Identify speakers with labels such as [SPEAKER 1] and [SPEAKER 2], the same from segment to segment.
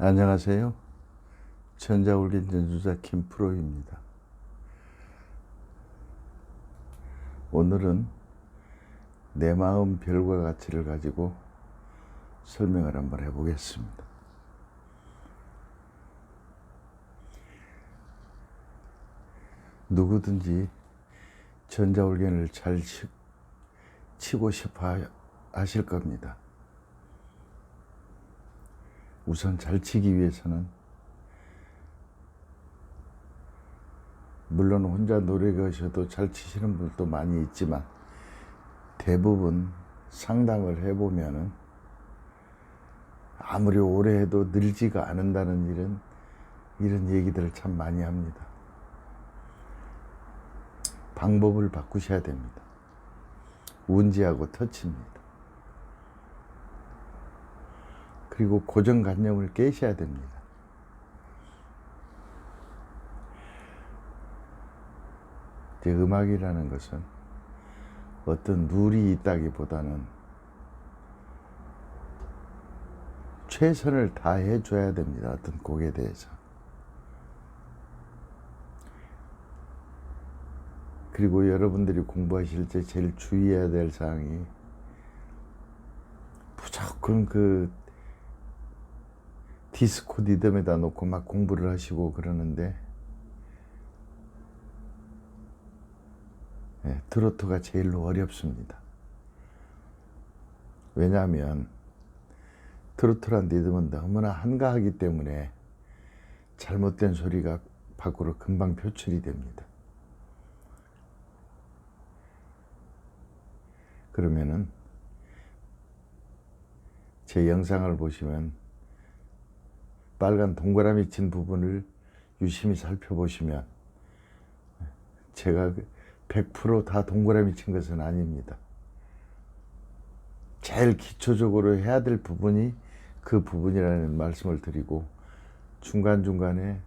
[SPEAKER 1] 안녕하세요. 전자올긴 전주자 김프로입니다. 오늘은 내 마음 별과 가치를 가지고 설명을 한번 해보겠습니다. 누구든지 전자올견을 잘 치, 치고 싶어 하실 겁니다. 우선 잘 치기 위해서는 물론 혼자 노력하셔도 잘 치시는 분도 많이 있지만 대부분 상담을 해보면은 아무리 오래 해도 늘지가 않는다는 일은 이런 얘기들을 참 많이 합니다. 방법을 바꾸셔야 됩니다. 운지하고 터치입니다. 그리고 고정관념을 깨셔야 됩니다. 이제 음악이라는 것은 어떤 룰이 있다기보다는 최선을 다해 줘야 됩니다. 어떤 곡에 대해서. 그리고 여러분들이 공부하실 때 제일 주의해야 될 사항이 무조건 그 디스코 리듬에다 놓고 막 공부를 하시고 그러는데 예, 트로트가 제일로 어렵습니다. 왜냐하면 트로트란 리듬은 너무나 한가하기 때문에 잘못된 소리가 밖으로 금방 표출이 됩니다. 그러면은 제 영상을 보시면 빨간 동그라미 친 부분을 유심히 살펴보시면 제가 100%다 동그라미 친 것은 아닙니다. 제일 기초적으로 해야 될 부분이 그 부분이라는 말씀을 드리고 중간중간에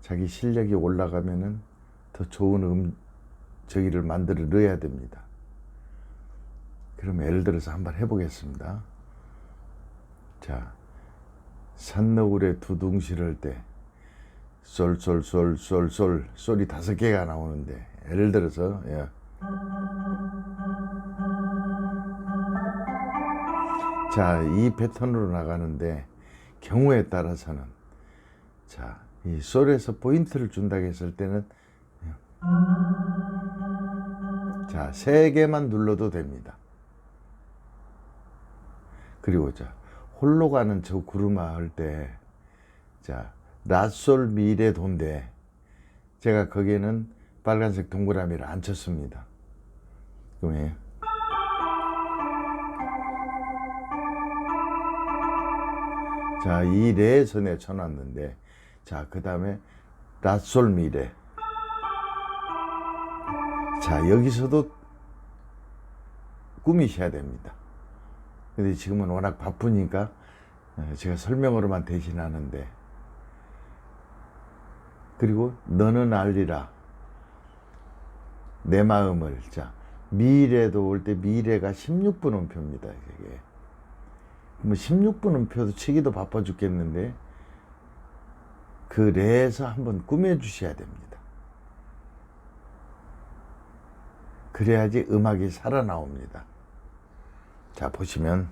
[SPEAKER 1] 자기 실력이 올라가면은 더 좋은 음, 저기를 만들어 넣어야 됩니다. 그럼 예를 들어서 한번 해보겠습니다. 자, 산너울에 두둥실할 때 솔솔솔솔솔 솔이 다섯 개가 나오는데 예를 들어서 예. 자, 이 패턴으로 나가는데 경우에 따라서는 자, 이 솔에서 포인트를 준다고 했을 때는 예. 자, 세 개만 눌러도 됩니다. 그리고 자, 홀로 가는 저 구르마 할 때, 자, 라솔 미래 돈데, 제가 거기에는 빨간색 동그라미를 안 쳤습니다. 그러면 자, 이 레선에 쳐놨는데, 자, 그 다음에 라솔 미래. 자, 여기서도 꾸미셔야 됩니다. 근데 지금은 워낙 바쁘니까 어, 제가 설명으로만 대신하는데. 그리고 너는 알리라. 내 마음을 자 미래도 올 때 미래가 16분 음표입니다 이게. 뭐 16분 음표도 치기도 바빠 죽겠는데 그 레에서 한번 꾸며 주셔야 됩니다. 그래야지 음악이 살아나옵니다 자 보시면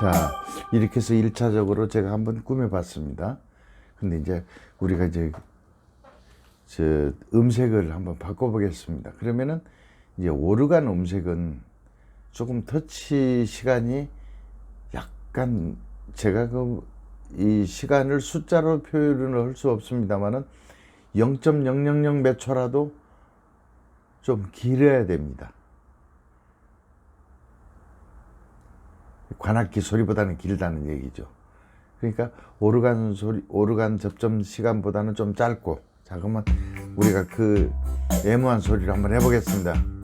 [SPEAKER 1] 자, 이렇게 해서 1차적으로 제가 한번 꾸며봤습니다. 근데 이제 우리가 이제 저 음색을 한번 바꿔보겠습니다. 그러면은 이제 오르간 음색은 조금 터치 시간이 약간 제가 그 이 시간을 숫자로 표현을 할 수 없습니다만은 0.000 몇 초라도 좀 길어야 됩니다. 관악기 소리보다는 길다는 얘기죠. 그러니까 오르간 소리, 오르간 접점 시간보다는 좀 짧고, 자 그러면 우리가 그 애무한 소리를 한번 해보겠습니다.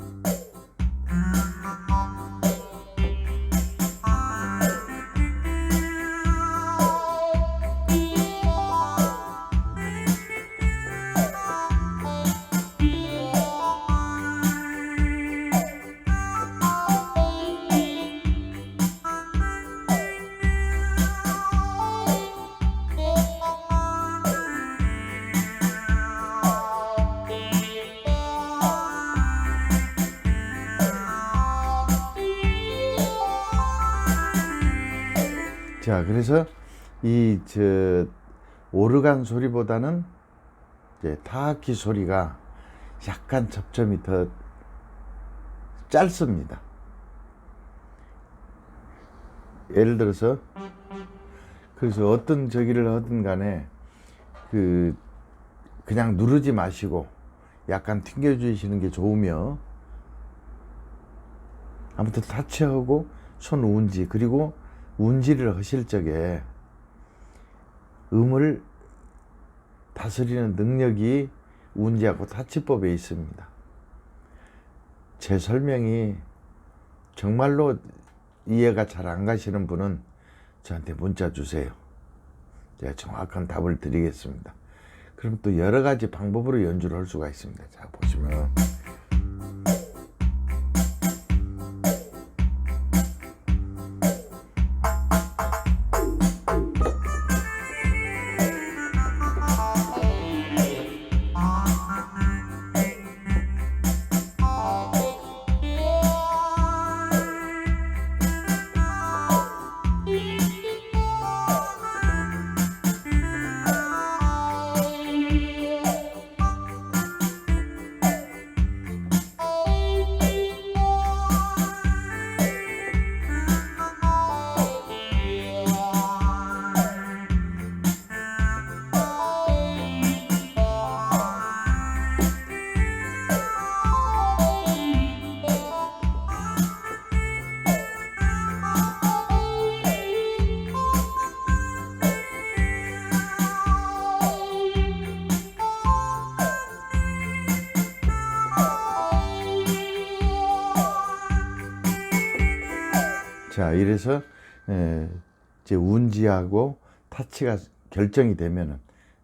[SPEAKER 1] 자, 그래서 이 저 오르간 소리보다는 이제 타악기 소리가 약간 접점이 더 짧습니다. 예를 들어서 그래서 어떤 저기를 하든 간에 그 그냥 누르지 마시고 약간 튕겨 주시는 게 좋으며 아무튼 타치하고 손 운지 그리고 운지를 하실 적에 음을 다스리는 능력이 운지하고 타치법에 있습니다. 제 설명이 정말로 이해가 잘 안 가시는 분은 저한테 문자 주세요. 제가 정확한 답을 드리겠습니다. 그럼 또 여러 가지 방법으로 연주를 할 수가 있습니다. 자, 보시면. 자, 이래서 에, 이제 운지하고 타치가 결정이 되면은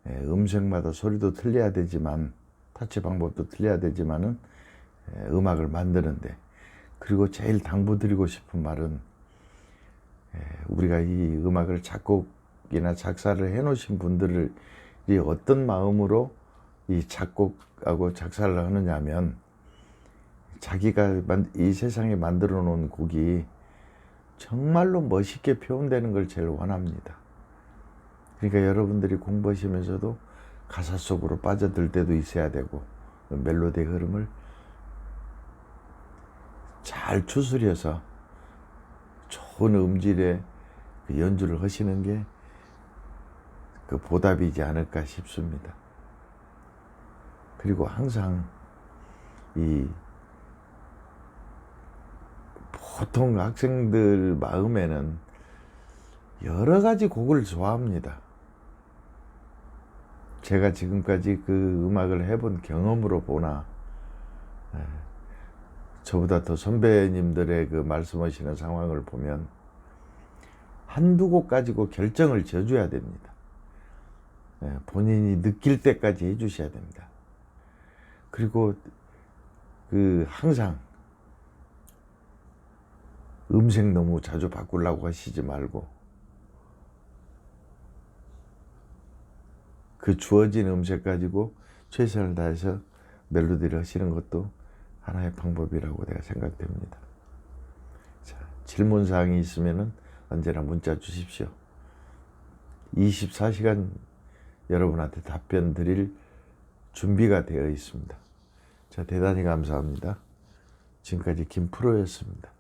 [SPEAKER 1] 에, 음색마다 소리도 틀려야 되지만 타치 방법도 틀려야 되지만은 에, 음악을 만드는데 그리고 제일 당부드리고 싶은 말은 에, 우리가 이 음악을 작곡이나 작사를 해놓으신 분들이 어떤 마음으로 이 작곡하고 작사를 하느냐면 자기가 만- 이 세상에 만들어 놓은 곡이 정말로 멋있게 표현되는 걸 제일 원합니다. 그러니까 여러분들이 공부하시면서도 가사 속으로 빠져들 때도 있어야 되고 그 멜로디의 흐름을 잘 추스려서 좋은 음질의 그 연주를 하시는 게 그 보답이지 않을까 싶습니다. 그리고 항상 이 보통 학생들 마음에는 여러 가지 곡을 좋아합니다. 제가 지금까지 그 음악을 해본 경험으로 보나, 에, 저보다 더 선배님들의 그 말씀하시는 상황을 보면 한두 곡 가지고 결정을 지어줘야 됩니다. 에, 본인이 느낄 때까지 해주셔야 됩니다. 그리고 그 항상 음색 너무 자주 바꾸려고 하시지 말고 그 주어진 음색 가지고 최선을 다해서 멜로디를 하시는 것도 하나의 방법이라고 내가 생각됩니다. 자, 질문 사항이 있으면은 언제나 문자 주십시오. 24시간 여러분한테 답변 드릴 준비가 되어 있습니다. 자, 대단히 감사합니다. 지금까지 김프로였습니다.